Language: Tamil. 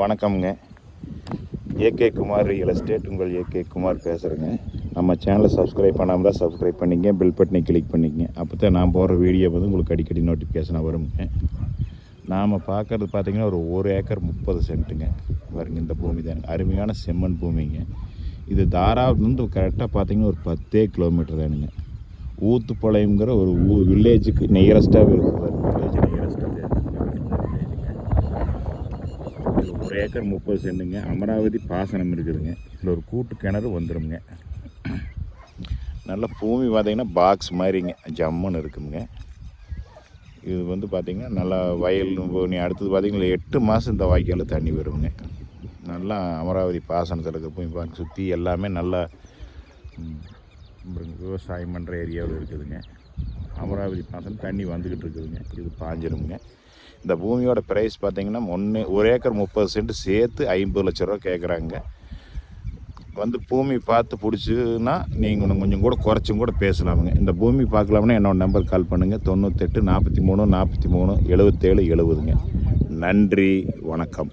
வணக்கம்ங்க. ஏகே குமார் ரியல் எஸ்டேட் உங்கள் ஏகே குமார் பேசுகிறேங்க நம்ம சேனலை சப்ஸ்கிரைப் பண்ணாமல் தான் சப்ஸ்கிரைப் பண்ணிங்க பில் பட்டனை கிளிக் பண்ணிக்கங்க அப்போ தான் நான் போடுற வீடியோ வந்து உங்களுக்கு அடிக்கடி நோட்டிஃபிகேஷனாக வருங்க. நாம் பார்க்குறது பார்த்திங்கன்னா ஒரு ஒரு ஏக்கர் முப்பது சென்ட்டுங்க. வருங்க இந்த பூமி தான். அருமையான செம்மண் பூமிங்க. இது தாராவிலேருந்து கரெக்டாக பார்த்தீங்கன்னா ஒரு பத்தே கிலோமீட்டர் தானுங்க. ஊத்துப்பாளையங்கிற ஒரு ஊ வில்லேஜுக்கு நியரஸ்ட்டாக இருக்குது வில்லேஜ் நியரஸ்ட்டாக இது ஒரு ஏக்கர் முப்பது சென்ட்டுங்க. அமராவதி பாசனம் இருக்குதுங்க. இதில் ஒரு கூட்டு கிணறு வந்துடுங்க நல்ல பூமி பார்த்திங்கன்னா பாக்ஸ் மாதிரிங்க. ஜம்முன்னு இருக்குங்க. இது வந்து பார்த்திங்கன்னா நல்லா வயல் நீ அடுத்தது பார்த்திங்கன்னா எட்டு மாதம் இந்த வாய்க்காலில் தண்ணி வருங்க. நல்லா அமராவதி பாசனத்தில் இருக்க பூமி பார்க்க சுற்றி எல்லாமே நல்லா விவசாயம் பண்ணுற ஏரியாவில் இருக்குதுங்க. அமராவதி பாசனம் தண்ணி வந்துக்கிட்டு இருக்குதுங்க. இது பாஞ்சிருமுங்க. இந்த பூமியோட ப்ரைஸ் பார்த்தீங்கன்னா ஒன்று ஒரு ஏக்கர் முப்பது சென்ட் சேர்த்து ஐம்பது லட்ச ரூபா கேட்குறாங்க வந்து பூமி பார்த்து பிடிச்சுன்னா நீங்கள் இன்னும் கொஞ்சம் கூட குறைச்சும் கூட பேசலாமுங்க. இந்த பூமி பார்க்கலாம்னா என்னோட நம்பர் கால் பண்ணுங்கள் தொண்ணூத்தெட்டு நாற்பத்தி மூணு நாற்பத்தி மூணு எழுபத்தேழு எழுபதுங்க நன்றி வணக்கம்.